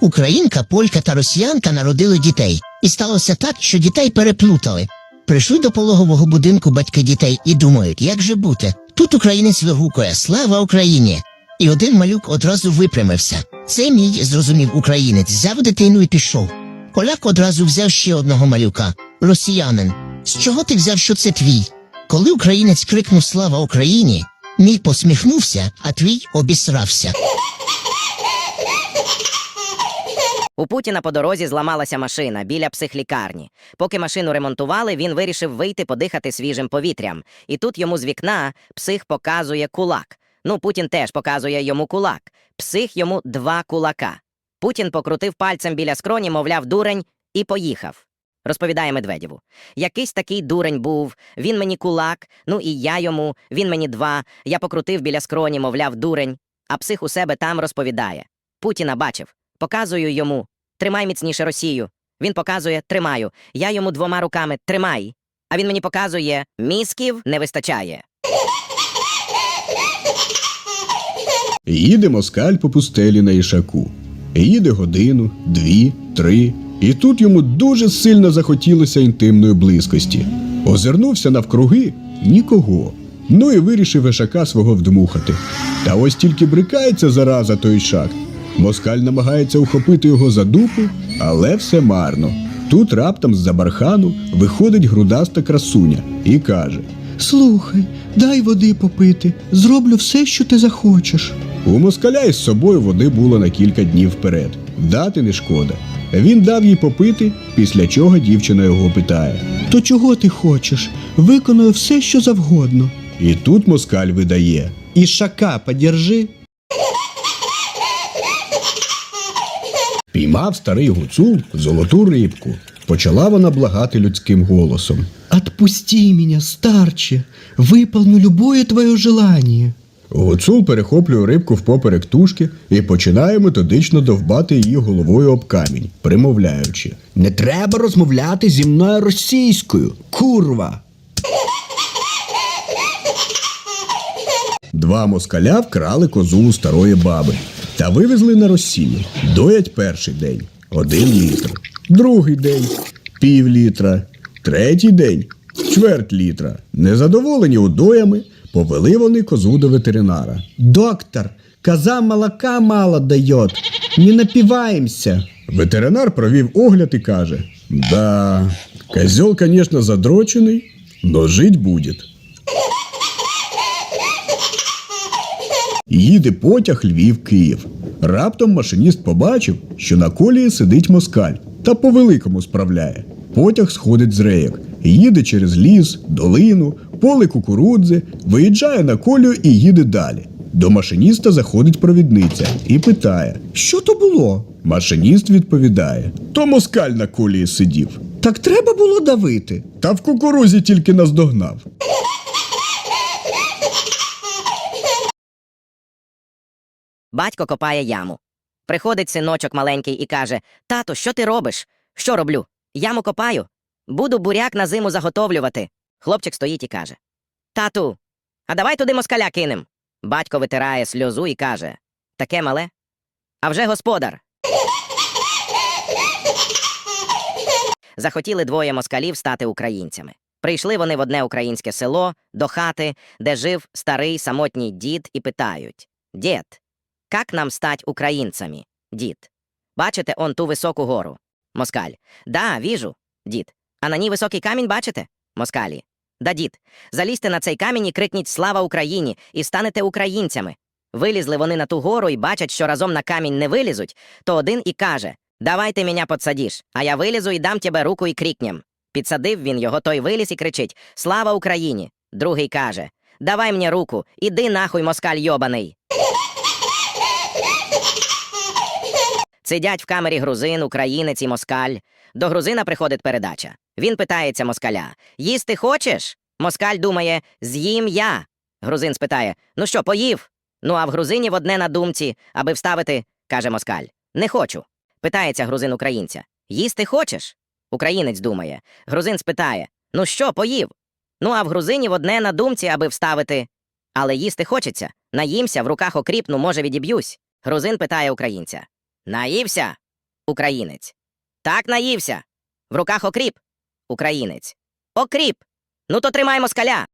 Українка, полька та росіянка народили дітей. І сталося так, що дітей переплутали. Прийшли до пологового будинку батьки дітей і думають, як же бути. Тут українець вигукує Слава Україні! І один малюк одразу випрямився. Це мій, зрозумів українець, взяв дитину і пішов. Поляк одразу взяв ще одного малюка, росіянин. З чого ти взяв, що це твій? Коли українець крикнув Слава Україні, мій посміхнувся, а твій обісрався. У Путіна по дорозі зламалася машина біля психлікарні. Поки машину ремонтували, він вирішив вийти подихати свіжим повітрям. І тут йому з вікна псих показує кулак. Ну, Путін теж показує йому кулак. Псих йому два кулака. Путін покрутив пальцем біля скроні, мовляв, дурень, і поїхав. Розповідає Медведєву. Якийсь такий дурень був, він мені кулак, ну і я йому, він мені два. Я покрутив біля скроні, мовляв, дурень. А псих у себе там розповідає. Путіна бачив. Показую йому. Тримай міцніше Росію. Він показує тримаю. Я йому двома руками тримай. А він мені показує мізків не вистачає. Їде москаль по пустелі на ішаку. Їде годину, дві, три. І тут йому дуже сильно захотілося інтимної близькості. Озирнувся навкруги нікого. Ну і вирішив ішака свого вдмухати. Та ось тільки брикається зараза той ішак. Москаль намагається ухопити його за дупу, але все марно. Тут раптом з-за бархану виходить грудаста красуня і каже: Слухай, дай води попити, зроблю все, що ти захочеш. У москаля із собою води було на кілька днів вперед. Дати не шкода. Він дав їй попити, після чого дівчина його питає. То чого ти хочеш? Виконую все, що завгодно. І тут москаль видає. І шака подержи. Піймав старий гуцул золоту рибку. Почала вона благати людським голосом. Отпусти меня, старче, выполню любое твое желание. Гуцул перехоплює рибку впоперек тушки і починає методично довбати її головою об камінь, примовляючи. Не треба розмовляти зі мною російською, курва. Два москаля вкрали козу у старої баби та вивезли на розсілля. Доять перший день один літр, другий день пів літра, третій день чверть літра. Незадоволені удоями, повели вони козу до ветеринара. Доктор, коза молока мало дает, не напиваемся. Ветеринар провів огляд і каже: Да, козел, конечно, задрочений, но жить будет. Їде потяг Львів-Київ. Раптом машиніст побачив, що на колії сидить москаль та по великому справляє. Потяг сходить з рейок, їде через ліс, долину, поле кукурудзи, виїжджає на колію і їде далі. До машиніста заходить провідниця і питає: Що то було? Машиніст відповідає: То москаль на колії сидів. Так треба було давити. Та в кукурузі тільки наздогнав. Батько копає яму. Приходить синочок маленький і каже: Тато, що ти робиш? Що роблю? Яму копаю. Буду буряк на зиму заготовлювати. Хлопчик стоїть і каже: Тату, а давай туди москаля кинем. Батько витирає сльозу і каже: Таке мале? А вже господар. Захотіли двоє москалів стати українцями. Прийшли вони в одне українське село до хати, де жив старий самотній дід, і питають: Дід, как нам стать українцями? Дід. Бачите он ту високу гору? Москаль. Да, віжу. Дід. А на ній високий камінь бачите? Москалі. Да, дід. Залізьте на цей камінь і крикніть Слава Україні! і станете українцями. Вилізли вони на ту гору і бачать, що разом на камінь не вилізуть, то один і каже: Давай ти мене подсадиш, а я вилізу і дам тебе руку і крикнем. Підсадив він його, той виліз і кричить Слава Україні! Другий каже: Давай мені руку, іди нахуй, москаль йобаний. Сидять в камері грузин, українець і москаль. До грузина приходить передача. Він питається москаля: Їсти хочеш? Москаль думає, з'їм я. Грузин спитає: Ну що, поїв? Ну, а в грузинів одне на думці, аби вставити, каже москаль. Не хочу. Питається грузин українця: Їсти хочеш? Українець думає. Грузин спитає: Ну що, поїв? Ну, а в грузинів одне на думці, аби вставити. Але їсти хочеться. Наїмся, в руках окріпну, може, відіб'юсь. Грузин питає українця: Наївся? Українець. Так наївся. В руках окріп. Українець. Окріп. Ну то тримаємо скаля.